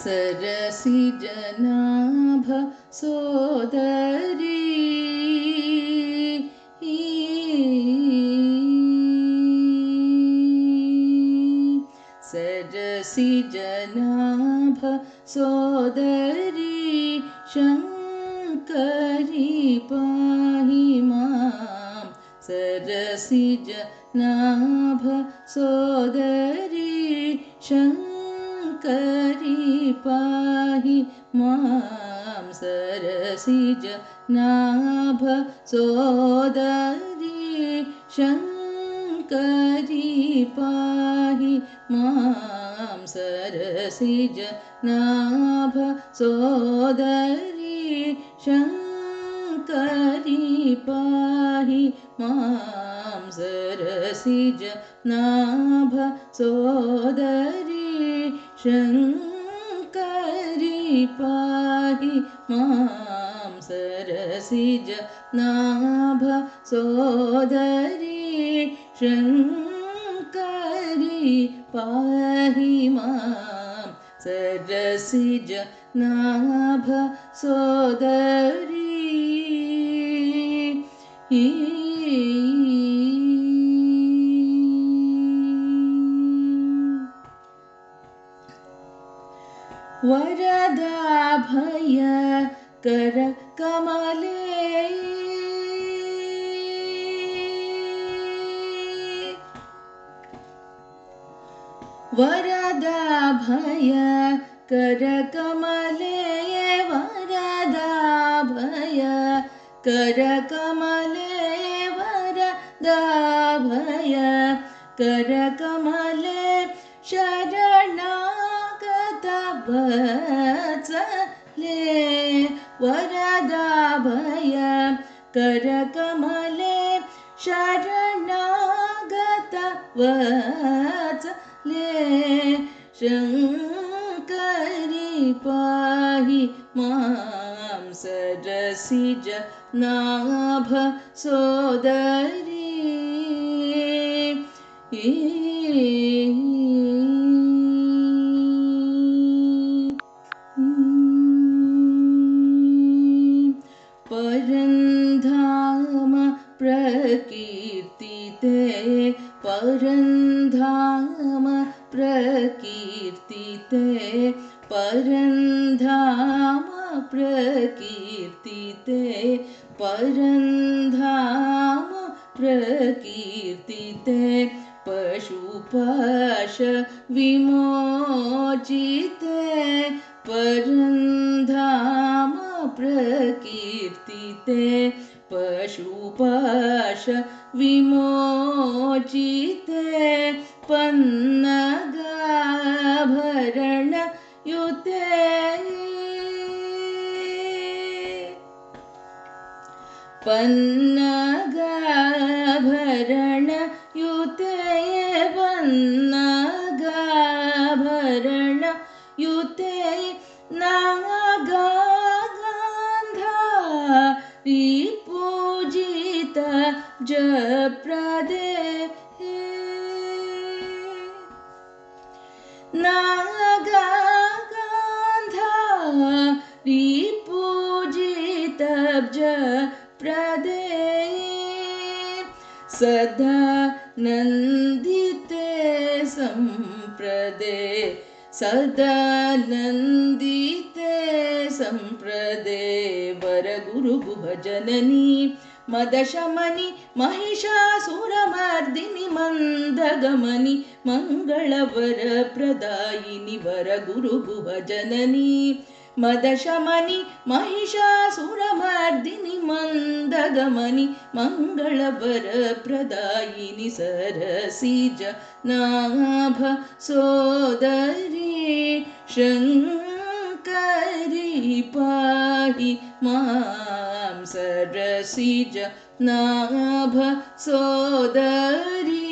सरसि जनाभ सोदरी। सरसि जनाभ सोदरी शङ्करी पाहि मां सरसि जनाभ सोदरी शङ्करी पाहि मां सरसि जनाभ सोदरी शङ्करी पाहि मां सरसि जनाभ सोदरी शङ्करी पाहि मां सरसि जनाभ सोदरी शङ्करी पाहि मां सरसि जनाभ सोदरी शङ्करी पाहि मां सरसि जनाभ सोदरी वरदाभय कर कमले वरदाभय कर कमले वरदाभय कर कमले वरदाभय कर कमले वत्सले वरदाभय कर कमले शरणागत वत्सले शङ्करी पाहि मां सरसि जनाभ सोदरी परन्धाम प्रकीर्तिते परन्धाम प्रकीर्तिते परन्धाम प्रकीर्तिते परन्धाम प्रकीर्तिते। पशुपाश विमोचिते परन्धाम प्रकीर्तिते पशुपाश विमोचिते पन्नगाभरणयुते पन्नगाभरणयुते पन्नगाभरणयुते नागान्धारी जप्रदे नागान्धारी पूजित प्रदे। सदा नन्दिते सम्प्रदे। सदा नन्दिते सम्प्रदे। वरगुरुगुहजननी मदशमनि महिषासुरमर्दिनि मन्दगमनि मङ्गलवरप्रदायिनि वरगुरुगुहजननी मदशमनि महिषासुरमर्दिनि मन्दगमनि मङ्गलवरप्रदायिनि सरसि जनाभ सोदरी शङ्करी पाहि मां सदृशीज नाभ सोदरी।